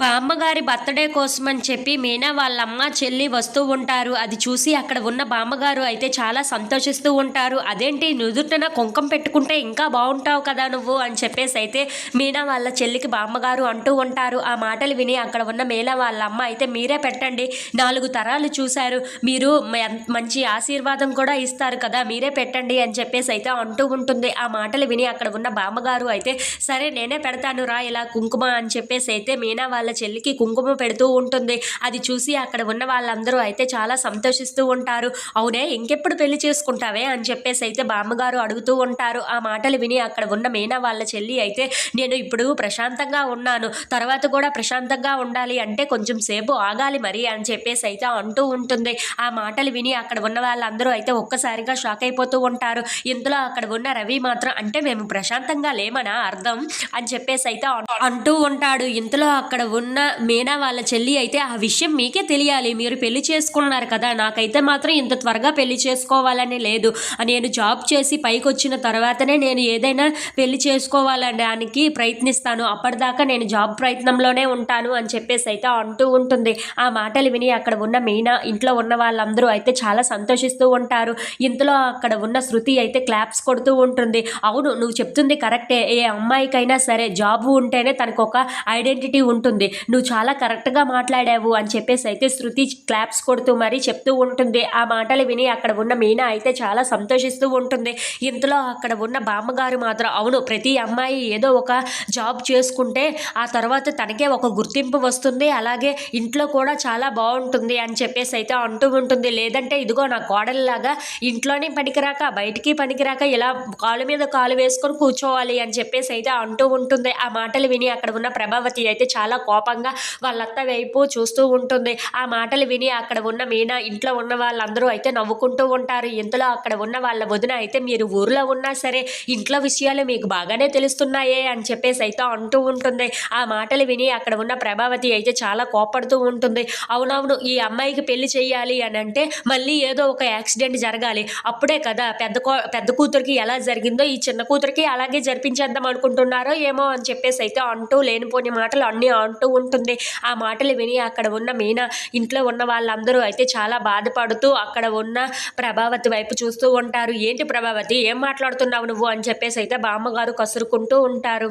బామ్మగారి birthday కోసం అని చెప్పి మీనా వాళ్ళ అమ్మ చెల్లి వస్తూ ఉంటారు. అది చూసి అక్కడ ఉన్న బామ్మగారు అయితే చాలా సంతోషిస్తూ ఉంటారు. అదేంటి? నుదుటన కుంకం పెట్టుకుంటే ఇంకా బాగుంటావు కదా నువ్వు? అని చెప్పేసి అయితే మీనా వాళ్ళ చెల్లికి బామ్మగారు అంటూ ఉంటారు. ఆ మాటలు విని అక్కడ ఉన్న మీనా వాళ్ళ అమ్మ అయితే మీరే పెట్టండి. నాలుగు తరాలు చూశారు. మీరు మ- మంచి ఆశీర్వాదం కూడా ఇస్తారు కదా. మీరే పెట్టండి. అని చెప్పేసి అయితే అంటూ ఉంటుంది. ఆ మాటలు విని అక్కడ ఉన్న బామ్మగారు అయితే సరే నేనే పెడతాను రా ఇలా కుంకుమ అని చెప్పేసి అయితే మీనా వాళ్ళ వాళ్ళ చెల్లికి కుంకుమ పెడుతూ ఉంటుంది. అది చూసి అక్కడ ఉన్న వాళ్ళందరూ అయితే చాలా సంతోషిస్తూ ఉంటారు. అవునే ఇంకెప్పుడు పెళ్ళి చేసుకుంటావే అని చెప్పేసి అయితే బామ్మగారు అడుగుతూ ఉంటారు. ఆ మాటలు విని అక్కడ ఉన్న మీనా వాళ్ళ చెల్లి అయితే నేను ఇప్పుడు ప్రశాంతంగా ఉన్నాను. తర్వాత కూడా ప్రశాంతంగా ఉండాలి అంటే కొంచెం సేపు ఆగాలి మరి అని చెప్పేసి అయితే అంటూ ఉంటుంది. ఆ మాటలు విని అక్కడ ఉన్న వాళ్ళందరూ అయితే ఒక్కసారిగా షాక్ అయిపోతూ ఉంటారు. ఇంతలో అక్కడ ఉన్న రవి మాత్రం అంటే మేము ప్రశాంతంగా లేమనా అర్థం? అని చెప్పేసి అయితే అంటూ ఉంటాడు. ఇంతలో అక్కడ ఉన్న మీనా వాళ్ళ చెల్లి అయితే ఆ విషయం మీకే తెలియాలి. మీరు పెళ్ళి చేసుకున్నారు కదా. నాకైతే మాత్రం ఇంత త్వరగా పెళ్ళి చేసుకోవాలని లేదు. నేను జాబ్ చేసి పైకి వచ్చిన తర్వాతనే నేను ఏదైనా పెళ్ళి చేసుకోవాలనడానికి ప్రయత్నిస్తాను. అప్పటిదాకా నేను జాబ్ ప్రయత్నంలోనే ఉంటాను అని చెప్పేసి అయితే అంటూ ఉంటుంది. ఆ మాటలు విని అక్కడ ఉన్న మీనా ఇంట్లో ఉన్న వాళ్ళందరూ అయితే చాలా సంతోషిస్తూ ఉంటారు. ఇంతలో అక్కడ ఉన్న శృతి అయితే క్లాప్స్ కొడుతూ ఉంటుంది. అవును నువ్వు చెప్తుంది కరెక్టే. ఏ అమ్మాయికైనా సరే జాబ్ ఉంటేనే తనకు ఒక ఐడెంటిటీ ఉంటుంది. నువ్వు చాలా కరెక్ట్గా మాట్లాడావు అని చెప్పేసి అయితే శృతి క్లాప్స్ కొడుతూ మరీ చెప్తూ ఉంటుంది. ఆ మాటలు విని అక్కడ ఉన్న మీనా అయితే చాలా సంతోషిస్తూ ఉంటుంది. ఇంతలో అక్కడ ఉన్న బామ్మగారు మాత్రం అవును ప్రతి అమ్మాయి ఏదో ఒక జాబ్ చేసుకుంటే ఆ తర్వాత తనకే ఒక గుర్తింపు వస్తుంది. అలాగే ఇంట్లో కూడా చాలా బాగుంటుంది అని చెప్పేసి అయితే అంటూ ఉంటుంది. లేదంటే ఇదిగో నా కోడలిలాగా ఇంట్లోనే పనికిరాక బయటికి పనికిరాక ఇలా కాలు మీద కాలు వేసుకొని కూర్చోవాలి అని చెప్పేసి అయితే అంటూ ఉంటుంది. ఆ మాటలు విని అక్కడ ఉన్న ప్రభావతి అయితే చాలా కోపంగా వాళ్ళత్త వైపు చూస్తూ ఉంటుంది. ఆ మాటలు విని అక్కడ ఉన్న మీనా ఇంట్లో ఉన్న వాళ్ళందరూ అయితే నవ్వుకుంటూ ఉంటారు. ఇంతలో అక్కడ ఉన్న వాళ్ళ వదిన అయితే మీరు ఊర్లో ఉన్నా సరే ఇంట్లో విషయాలు మీకు బాగానే తెలుస్తున్నాయే అని చెప్పేసి అయితే అంటూ ఉంటుంది. ఆ మాటలు విని అక్కడ ఉన్న ప్రభావతి అయితే చాలా కోపడుతూ ఉంటుంది. అవునవును ఈ అమ్మాయికి పెళ్ళి చేయాలి అని అంటే మళ్ళీ ఏదో ఒక యాక్సిడెంట్ జరగాలి. అప్పుడే కదా పెద్ద కో పెద్ద కూతురికి ఎలా జరిగిందో ఈ చిన్న కూతురికి అలాగే జరిపించేద్దాం అనుకుంటున్నారో ఏమో అని చెప్పేసి అయితే అంటూ లేనిపోని మాటలు అన్నీ అంటూ ఉంటుంది. ఆ మాటలు విని అక్కడ ఉన్న మీనా ఇంట్లో ఉన్న వాళ్ళందరూ అయితే చాలా బాధపడుతూ అక్కడ ఉన్న ప్రభావతి వైపు చూస్తూ ఉంటారు. ఏంటి ప్రభావతి? ఏం మాట్లాడుతున్నావు నువ్వు? అని చెప్పేసి అయితే బామ్మగారు కసురుకుంటూ ఉంటారు.